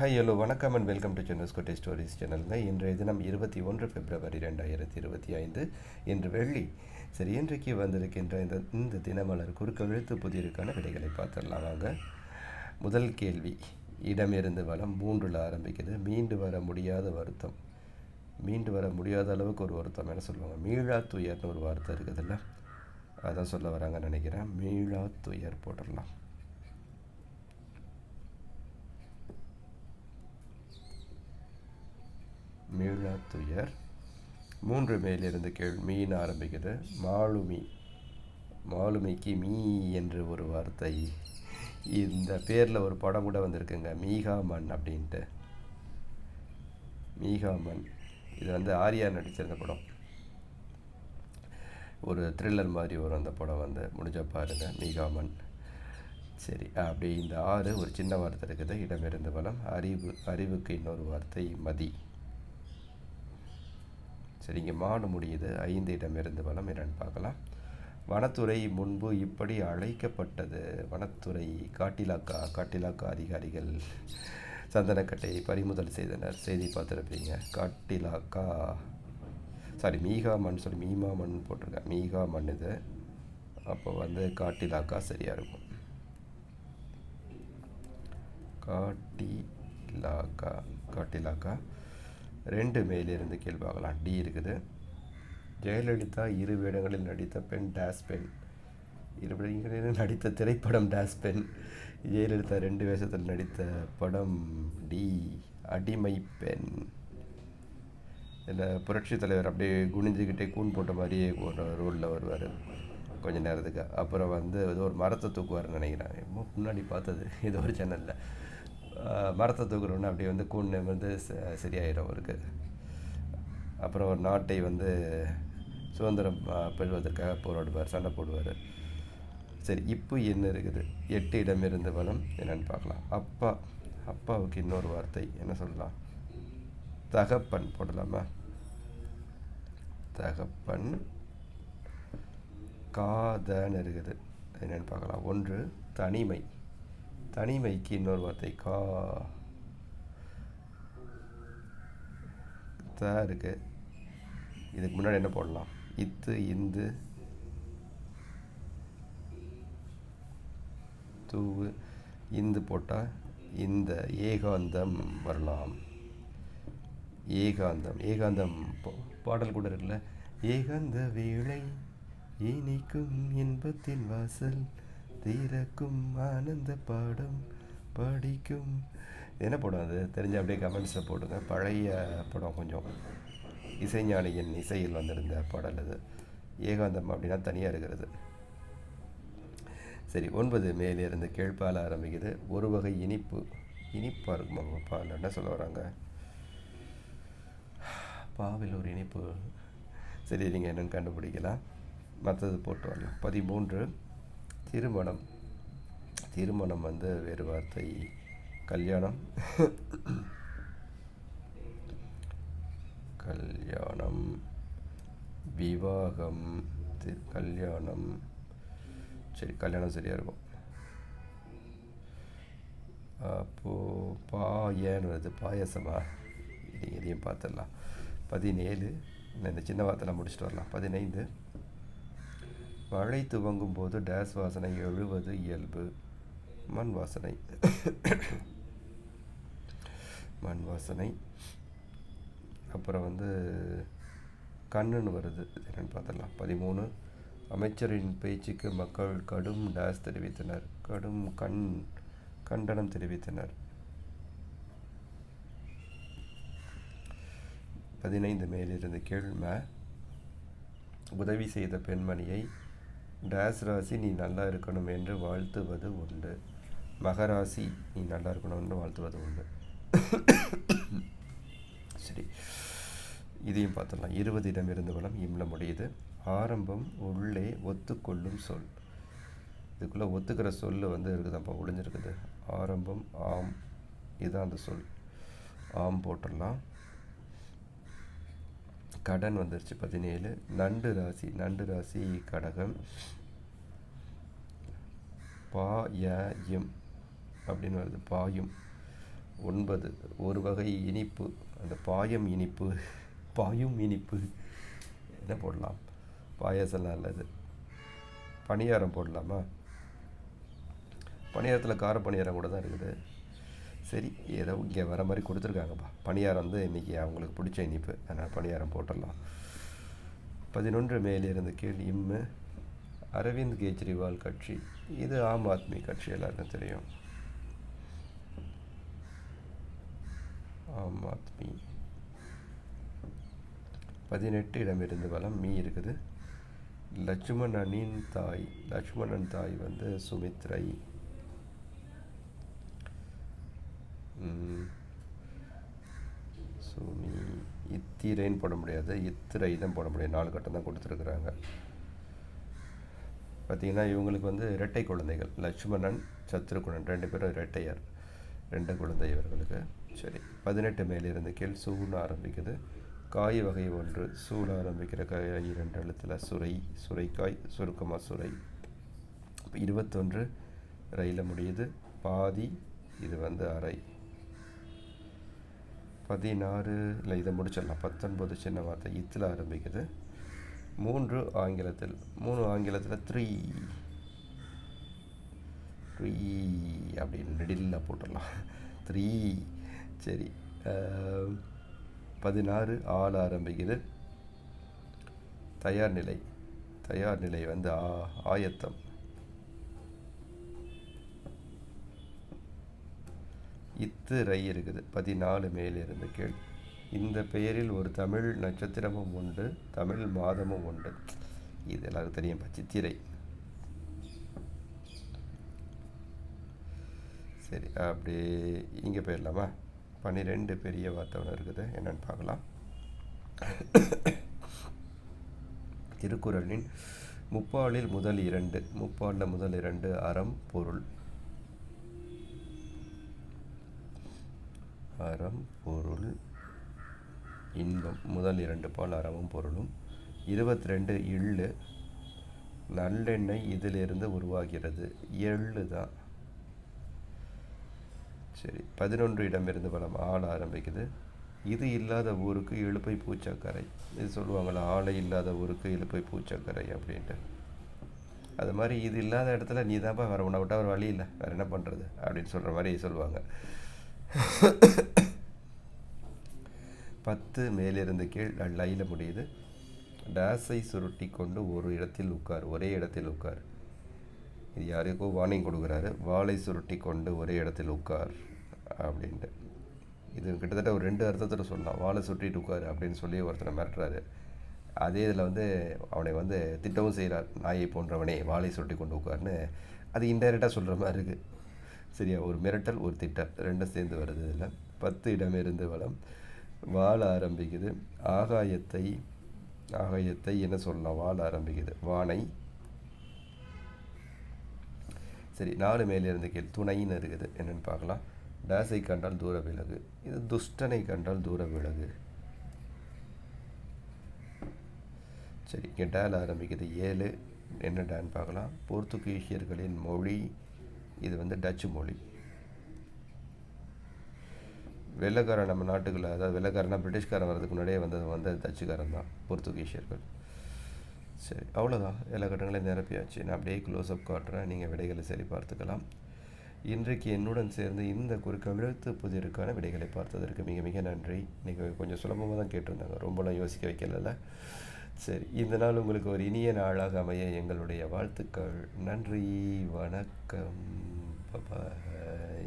Hi hello வணக்கம் and welcome to Chennai's Kottai stories சேனலுங்க இன்றைய தினம் இருபத்தி ஒன்று பிப்ரவரி ரெண்டாயிரத்தி இருபத்தி ஐந்து இன்று வெள்ளி. சரி இன்றைக்கு வந்திருக்கின்ற இந்த இந்த தினமலர் குறுக்கெழுத்து புதிருக்கான விடைகளை பார்த்துடலாம் வாங்க. முதல் கேள்வி. இடமிருந்து வளம் மூன்றில் ஆரம்பிக்குது. மீண்டு வர முடியாத வருத்தம். மீண்டு வர முடியாத அளவுக்கு ஒரு வருத்தம் என்ன சொல்லுவாங்க. மீழா துயர்னு ஒரு வார்த்தை இருக்குதுல்ல? அதான் சொல்ல வராங்கன்னு நினைக்கிறேன். மீழா துயர் போட்டுடலாம். மீளா துயர் மூன்று மேலிருந்து கீழ் மீன் ஆரம்பிக்குது. மாலுமி மாலுமிக்கு மீ என்று ஒரு வார்த்தை. இந்த பேரில் ஒரு படம் கூட வந்திருக்குங்க. மீகாமன் அப்படின்ட்டு. மீகாமன். இது வந்து ஆர்யா நடிச்சிருந்த படம். ஒரு த்ரில்லர் மாதிரி வரும் அந்த படம் வந்து. முடிஞ்ச பாருங்க. மீகாமன். சரி அப்படி இந்த ஆறு ஒரு சின்ன வார்த்தை இருக்குது. இடமிருந்து பலம் அறிவு அறிவுக்கு இன்னொரு வார்த்தை மதி. சரிங்க இங்கே முடியுது ஐந்து இடமிருந்து வளம் என்னன்னு பார்க்கலாம். வனத்துறை முன்பு இப்படி அழைக்கப்பட்டது. வனத்துறை காட்டிலாக்கா காட்டிலாக்கா அதிகாரிகள் சந்தனக்கட்டை பறிமுதல் செய்தனர். செய்தி பார்த்துருப்பீங்க. காட்டிலாக்கா. சாரி மீகா மண் சொல்லி மீமா மண் போட்டிருக்கேன் மீகா மண் இது. அப்போ வந்து காட்டிலாக்கா சரியாக இருக்கும். காட்டிலாக்கா காட்டிலாக்கா. ரெண்டு மேலிருந்து கேள்வி பார்க்கலாம். டி இருக்குது. ஜெயலலிதா இரு வேடங்களில் நடித்த பெண் டேஸ் பெண். இரு வேடங்களில் நடித்த திரைப்படம் டேஸ் பெண். ஜெயலலிதா ரெண்டு வேஷத்தில் நடித்த படம் டி அடிமை பெண். இதில் புரட்சி தலைவர் அப்படியே குனிஞ்சுக்கிட்டே கூன் போட்ட மாதிரியே ஒரு ரோலில் வருவார் கொஞ்சம் நேரத்துக்கு. அப்புறம் வந்து ஏதோ ஒரு மரத்தை தூக்குவார்னு நினைக்கிறேன். முன்னாடி பார்த்தது. ஏதோ ஒரு சேனலில் மரத்தை தூக்குறோன்னு அப்படியே வந்து கூண் வந்து ச- சரியாயிடும் அவருக்கு. அப்புறம் ஒரு நாட்டை வந்து சுதந்திரம் பெறுவதற்காக போராடுவார் சண்டை போடுவார். சரி இப்போ என்ன இருக்குது? எட்டு இடம் இருந்த பலம் என்னென்னு பார்க்கலாம். அப்பா அப்பாவுக்கு இன்னொரு வார்த்தை என்ன சொல்லலாம்? தகப்பன் போடலாமா? தகப்பன் காதன்னு இருக்குது. என்னென்னு பார்க்கலாம். ஒன்று தனிமை. தனிமைக்கு இன்னொரு வார்த்தை கா தான் இருக்குது இதுக்கு முன்னாடி என்ன போடலாம்? இத்து இந்து தூவு இந்து போட்டால் இந்த ஏகாந்தம் வரலாம். ஏகாந்தம் ஏகாந்தம் பாடல் கூட இருக்குல்ல. ஏகாந்த வேளை இனிக்கும் இன்பத்தின் வாசல் தீரக்கும் ஆனந்த பாடம் படிக்கும். என்ன படம் அது? தெரிஞ்ச அப்படியே கமெண்ட்ஸில் போடுங்க. பழைய படம் கொஞ்சம். இசைஞானியின் இசையில் வந்திருந்த பாடல் அது. ஏகாந்தம் அப்படின்னா தனியாக இருக்கிறது. சரி ஒன்பது மேலிருந்து கீழ்ப்பால் ஆரம்பிக்குது. ஒரு வகை இனிப்பு. இனிப்பாக இருக்குமா பால் என்ன சொல்ல வராங்க? பாவில் ஒரு இனிப்பு. சரி நீங்கள் என்னென்னு கண்டுபிடிக்கலாம். மற்றது போட்டு வரலாம். பதிமூன்று. திருமணம். திருமணம் வந்து வேறு வார்த்தை. கல்யாணம். கல்யாணம். விவாகம். தி- கல்யாணம். சரி கல்யாணம் சரியாக இருக்கும். அப்போது பாயன்னு வருது பாயசமா? இதையும் இதையும் பார்த்துடலாம். பதினேழு இந்த இந்த சின்ன வார்த்தைலாம் முடிச்சுட்டு வரலாம். பதினைந்து. மழை துவங்கும் போது டேஸ் வாசனை எழுவது இயல்பு. மண் வாசனை. மண் வாசனை. அப்புறம் வந்து கண்ணுன்னு வருது. என்னென்னு பார்த்துடலாம். பதிமூணு. அமைச்சரின் பேச்சுக்கு மக்கள் கடும் டேஸ் தெரிவித்தனர். கடும் கண் கண்டனம் தெரிவித்தனர். பதினைந்து மேலிருந்து கீழ்ம உதவி செய்த பெண்மணியை டேஸ் ராசி நீ நல்லா இருக்கணும் என்று வாழ்த்துவது உண்டு. மகராசி நீ நல்லா இருக்கணும் என்று வாழ்த்துவது உண்டு. சரி. இதையும் பார்த்துடலாம். இருபது இடம் இருந்து வளம் இம்ல முடியுது. ஆரம்பம் உள்ளே ஒத்துக்கொள்ளும் சொல். இதுக்குள்ளே ஒத்துக்கிற சொல் வந்து இருக்குதாப்பா ஒளிஞ்சிருக்குது. ஆரம்பம் ஆம். இதுதான் அந்த சொல். ஆம் போட்டுடலாம். கடன் வந்துருச்சு பதினேழு. நண்டு ராசி நண்டு ராசி கடகம். பாயம் அப்படின்னு வருது. பாயும். ஒன்பது. ஒரு வகை இனிப்பு. அந்த பாயம் இனிப்பு. பாயும் இனிப்பு. என்ன போடலாம்? பாயாசம் நல்லது பணியாரம் போடலாமா? பணியாரத்தில் கார பணியாரம் கூட தான் இருக்குது. சரி ஏதோ இங்கே வர மாதிரி கொடுத்துருக்காங்கப்பா. பணியாரம் வந்து இன்றைக்கி அவங்களுக்கு பிடிச்ச இனிப்பு. அதனால் பணியாரம் போட்டுடலாம். பதினொன்று மேலிருந்து கீழ் இம்மு அரவிந்த் கெஜ்ரிவால் கட்சி. இது ஆம் ஆத்மி கட்சி எல்லாருக்கும் தெரியும். ஆம் ஆத்மி. பதினெட்டு இடமிருந்து வளம் மீ இருக்குது. லட்சுமணனின் தாய் லட்சுமணன் தாய் வந்து சுமித்ரை ம், சூமி இத்திரைன்னு போட முடியாது இத்திரை தான் போட முடியும். நாலு கட்டம் தான் கொடுத்துருக்குறாங்க. பார்த்தீங்கன்னா இவங்களுக்கு வந்து இரட்டை குழந்தைகள். லட்சுமணன் சத்ருகுணன். ரெண்டு பேரும் இரட்டையர். ரெண்டு குழந்தை இவர்களுக்கு. சரி பதினெட்டு மேலிருந்து கீழ் சூன்னு ஆரம்பிக்குது. காய் வகை ஒன்று. சூழ ஆரம்பிக்கிற காய் இரண்டு எழுத்தில் சுரை சுரைக்காய் சுருக்கமாக சுரை. இருபத்தொன்று ரயிலில் முடியுது. பாதி இது வந்து அரை. பதினாறு இல்லை இதை முடிச்சிடலாம். பத்தொன்பது சின்ன வார்த்தை. இத்தில் ஆரம்பிக்குது. மூன்று ஆங்கிலத்தில். மூணு ஆங்கிலத்தில் த்ரீ த்ரீ அப்படின்னு நெடிலில் போட்டுடலாம். த்ரீ சரி. பதினாறு ஆள் ஆரம்பிக்குது. தயார் நிலை. தயார் நிலை வந்து ஆ ஆயத்தம். இத்து ரை இருக்குது. பதினாலு மேலிருந்து கீழ் இந்த பெயரில் ஒரு தமிழ் நட்சத்திரமும் உண்டு தமிழ் மாதமும் உண்டு. இது எல்லாருக்கும் தெரியும். சித்திரை சரி அப்படி இங்கே போயிடலாமா? பன்னிரெண்டு பெரிய வார்த்தை இருக்குது. என்னென்னு பார்க்கலாம். திருக்குறளின் முப்பாலில் முதல் இரண்டு முப்பாலில் முதல் இரண்டு அறம் பொருள். அறம் பொருள். இன்பம் முதல் இரண்டு பால் அறமும் பொருளும். இருபத்தி ரெண்டு எள்ளு நல்லெண்ணெய் இதிலிருந்து உருவாகிறது. எள்ளு தான். சரி பதினொன்று இடமிருந்து பலம் ஆள் ஆரம்பிக்குது. இது இல்லாத ஊருக்கு இழுப்பை பூச்சக்கரை. இது சொல்லுவாங்களா ஆளை இல்லாத ஊருக்கு இழுப்பை பூச்சக்கரை அப்படின்ட்டு. அது மாதிரி இது இல்லாத இடத்துல நீ தான்ப்பா வேறு உன்னை விட்டால் ஒரு வழி இல்லை. வேறு என்ன பண்ணுறது அப்படின்னு சொல்கிற மாதிரி சொல்லுவாங்க. பத்து மேலிருந்து கீழ் லையில் முடியுது. டேஸை சுருட்டி கொண்டு ஒரு இடத்தில் உட்கார் ஒரே இடத்தில் உட்கார். இது யாருக்கோ வார்னிங் கொடுக்குறாரு. வாளை சுருட்டி கொண்டு ஒரே இடத்தில் உட்கார் அப்படின்ட்டு. இது கிட்டத்தட்ட ஒரு ரெண்டு அர்த்தத்தில் சொல்லலாம். வாளை சுருட்டிட்டு உட்கார் அப்படின்னு சொல்லி ஒருத்தனை மிரட்டுறாரு. அதே இதில் வந்து அவனை வந்து திட்டவும் செய்கிறார். நாயை போன்றவனே வாழை சுருட்டி கொண்டு உட்கார்னு அது இன்டைரக்டாக சொல்கிற மாதிரி இருக்குது சரியா ஒரு மிரட்டல் ஒரு திட்டம். ரெண்டும் சேர்ந்து வருது இதில். பத்து இடமிருந்து வளம். வாழ ஆரம்பிக்குது. ஆகாயத்தை ஆகாயத்தை என்ன சொல்லலாம்? வாழ ஆரம்பிக்குது. வானை. சரி நாலு மேலிருந்து கீழ் துணைன்னு இருக்குது. என்னென்னு பார்க்கலாம். டேஸை கண்டால் தூர விலகு. இது துஷ்டனை கண்டால் தூர விலகு. சரி இங்கே டேல் ஆரம்பிக்குது. ஏழு. என்ன டேன்னு பார்க்கலாம். போர்த்துகீசியர்களின் மொழி இது வந்து டச்சு மொழி. வெள்ளைக்காரன் நம்ம நாட்டுக்குள்ள அதாவது வெள்ளைக்காரனா பிரிட்டிஷ்காரன் வர்றதுக்கு முன்னாடியே வந்தது வந்து டச்சுக்காரன் தான் போர்த்துகீசியர்கள். சரி அவ்வளோதான் எல்லா கட்டங்களையும் நிரப்பியாச்சு. நான் அப்படியே க்ளோஸ்அப் காட்டுறேன். நீங்கள் விடைகளை சரி பார்த்துக்கலாம். இன்றைக்கு என்னுடன் சேர்ந்து இந்த குறுக்கெழுத்து புதிருக்கான விடைகளை பார்த்ததற்கு மிக மிக நன்றி. இன்றைக்கி கொஞ்சம் சுலபமாக தான் கேட்டிருந்தாங்க. ரொம்பலாம் யோசிக்க வைக்கல சரி இந்த நாள் உங்களுக்கு ஒரு இனிய நாளாக அமைய எங்களுடைய வாழ்த்துக்கள். நன்றி வணக்கம். பாய்